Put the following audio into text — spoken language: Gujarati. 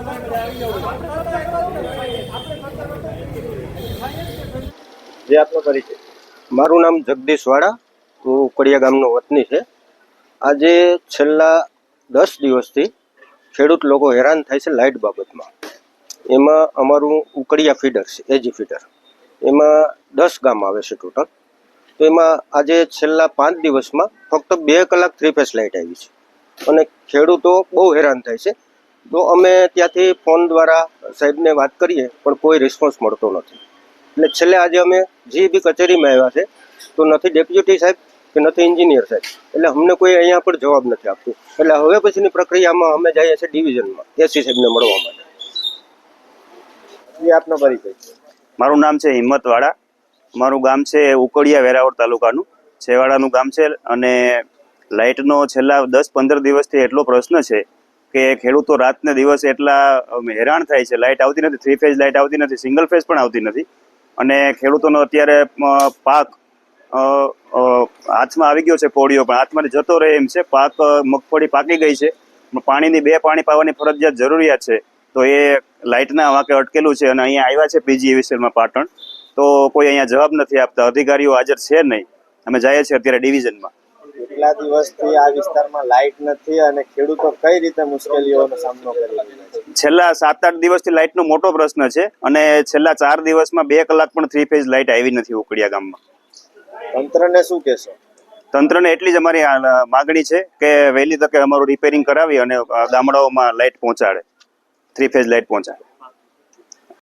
જે આપનો પરિચય. મારું નામ જગદીશ વાળા. હું કડિયા ગામનો વતની છે. આજે છેલ્લા દસ દિવસથી ખેડૂત લોકો હેરાન થાય છે લાઇટ બાબતમાં. એમાં અમારું ઉકડિયા ફીડર છે, એજી ફીડર. એમાં દસ ગામ આવે છે ટોટલ. તો એમાં આજે છેલ્લા પાંચ દિવસમાં ફક્ત બે કલાક થ્રી ફેસ લાઇટ આવી છે. અને ખેડૂતો બહુ હેરાન થાય છે. તો અમે ત્યાંથી ફોન દ્વારા સાહેબને વાત કરીએ પણ કોઈ રિસ્પોન્સ મળતો નથી. એટલે છેલ્લે આજે અમે જે બી કચેરીમાં આવ્યા છે તો નથી ડેપ્યુટી સાહેબ કે નથી એન્જિનિયર સાહેબ. એટલે અમને કોઈ અહીંયા પર જવાબ નથી આપતું. એટલે હવે પછીની પ્રક્રિયામાં અમે જઈએ છીએ ડિવિઝનમાં એસી સાહેબને મળવા માટે. આપનો પરિચય. મારું નામ છે હિંમતવાડા મારું ગામ છે ઉકળિયા વેરાવળ તાલુકાનું. છેવાડાનું ગામ છે અને લાઇટનો છેલ્લા દસ પંદર દિવસથી એટલો પ્રશ્ન છે કે ખેડૂતો રાતને દિવસ એટલા હેરાન થાય છે. લાઇટ આવતી નથી થ્રી ફેઝ લાઇટ આવતી નથી સિંગલ ફેઝ પણ આવતી નથી. અને ખેડૂતોનો અત્યારે પાક હાથમાં આવી ગયો છે કોળીઓ પણ હાથમાંથી જતો રહે એમ છે. પાક મગફળી પાકી ગઈ છે. પાણીની બે પાણી પાવાની ફરજિયાત જરૂરિયાત છે. તો એ લાઇટના વાંકે અટકેલું છે અને અહીંયા આવ્યા છે પીજીવીસીએલમાં પાટણ. તો કોઈ અહીંયા જવાબ નથી આપતા. અધિકારીઓ હાજર છે નહીં. અમે જઈએ છીએ અત્યારે ડિવિઝનમાં. કેટલા દિવસથી આ વિસ્તારમાં લાઇટ નથી અને ખેડૂતો કઈ રીતે મુશ્કેલીઓનો સામનો કરી રહ્યા છે? છેલ્લા સાત આઠ દિવસથી લાઇટનો મોટો પ્રશ્ન છે અને છેલ્લા ચાર દિવસમાં બે કલાક પણ થ્રી ફેઝ લાઇટ આવી નથી ઉકડિયા ગામમાં. તંત્રને શું કહેશો? તંત્રને એટલી જ અમારી માગણી છે કે વહેલી તકે અમારું રિપેરિંગ કરાવી અને ગામડાઓમાં લાઇટ પહોંચાડે. થ્રી ફેઝ લાઇટ પહોંચાડે.